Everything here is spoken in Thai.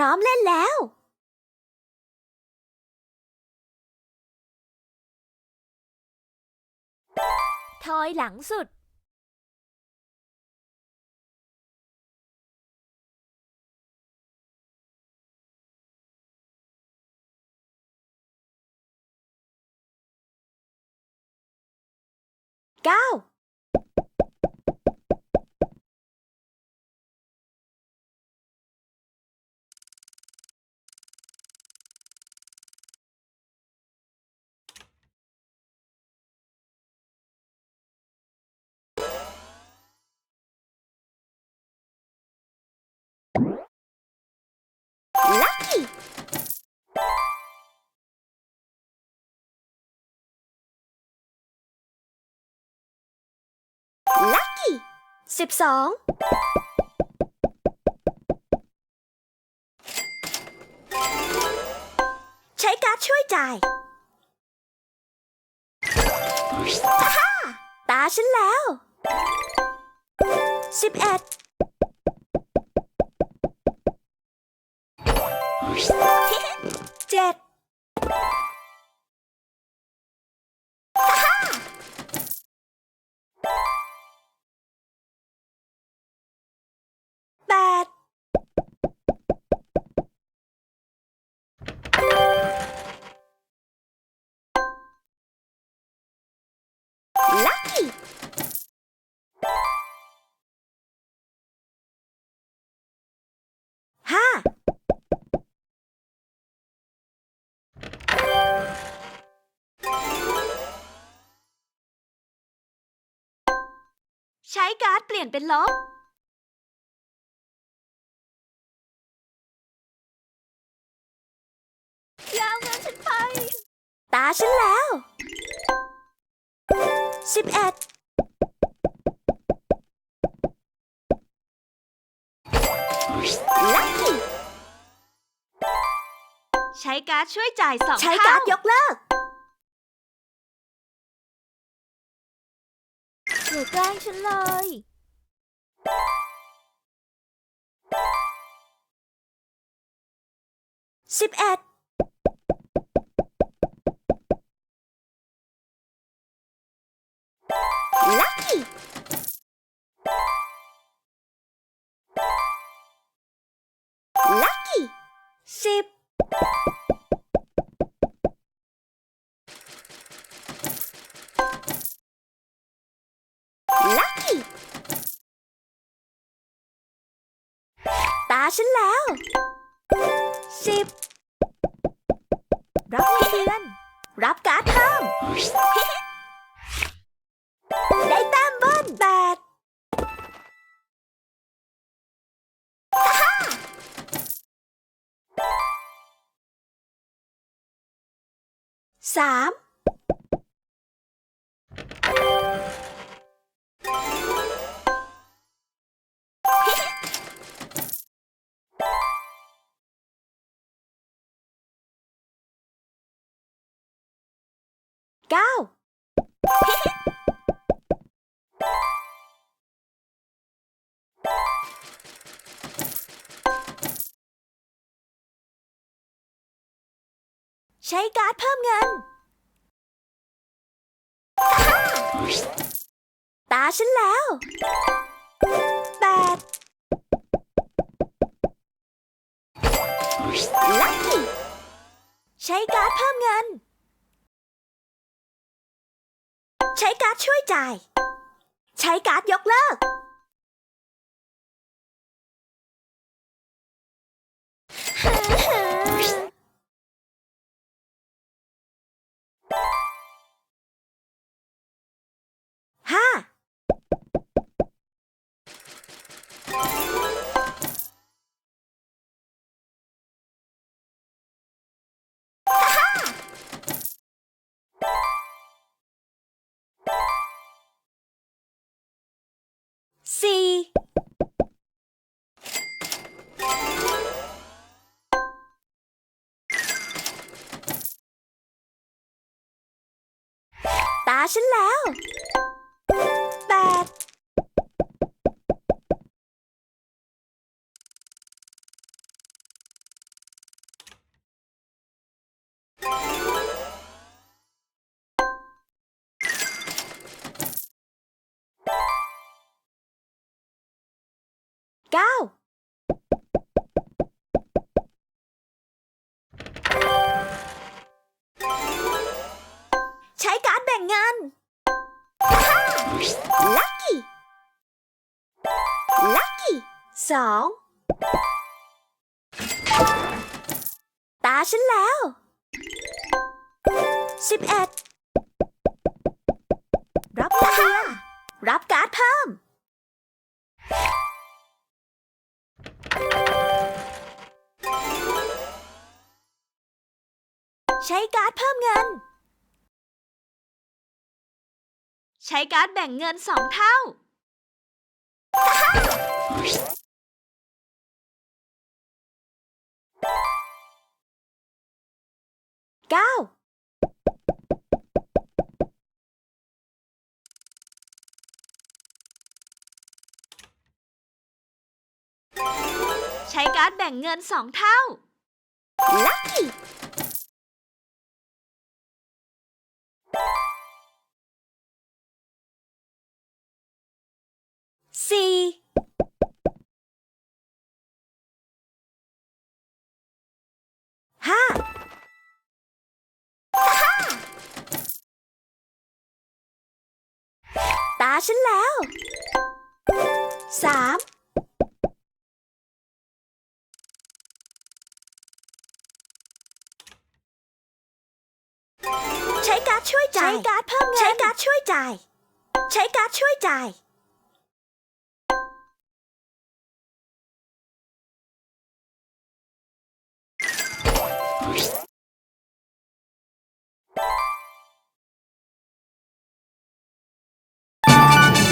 พร้อมเล่นแล้ว ทอยหลังสุดเก้า ลักกี้สิบสองใช้การช่วยจ่ายฮ่าตาฉันแล้วสิบเอ็ดเจ็ด ห้าใช้การ์ดเปลี่ยนเป็นลบ ยาวเงินฉันไป ตาฉันแล้วสิบเอ็ดลัคกี้ใช้การ์ดช่วยจ่ายสองใช้การ์ดยกเลิกอย่าแกล้งฉันเลย สิบเอ็ด ลัคกี้ ฉันแล้วสิบรับเงินเดือน รับการ์ดเพิ่มได้แต้มเบิ้ลแปดสาม เก้าใช้การ์ดเพิ่มเงิน ตาฉันแล้วแปดลัคกี้ใช้การ์ดเพิ่มเงิน ใช้การ์ดช่วยจ่าย ใช้การ์ดยกเลิก ห้า สี่ตาฉันแล้ว ก้าใช้การ์ดแบ่งเงินลัคกี้ลัคกี้สองตาฉันแล้วสิบเอ็ด ใช้การ์ดเพิ่มเงิน ใช้การ์ดแบ่งเงินสองเท่า เก้า ใช้การ์ดแบ่งเงินสองเท่า ลัคกี้ สี่ห้าตาฉันแล้วสามใช้การ์ดช่วยจ่าย ใช้การ์ดเพิ่มเงิน ใช้การ์ดช่วยจ่าย ใช้การ์ดช่วยจ่าย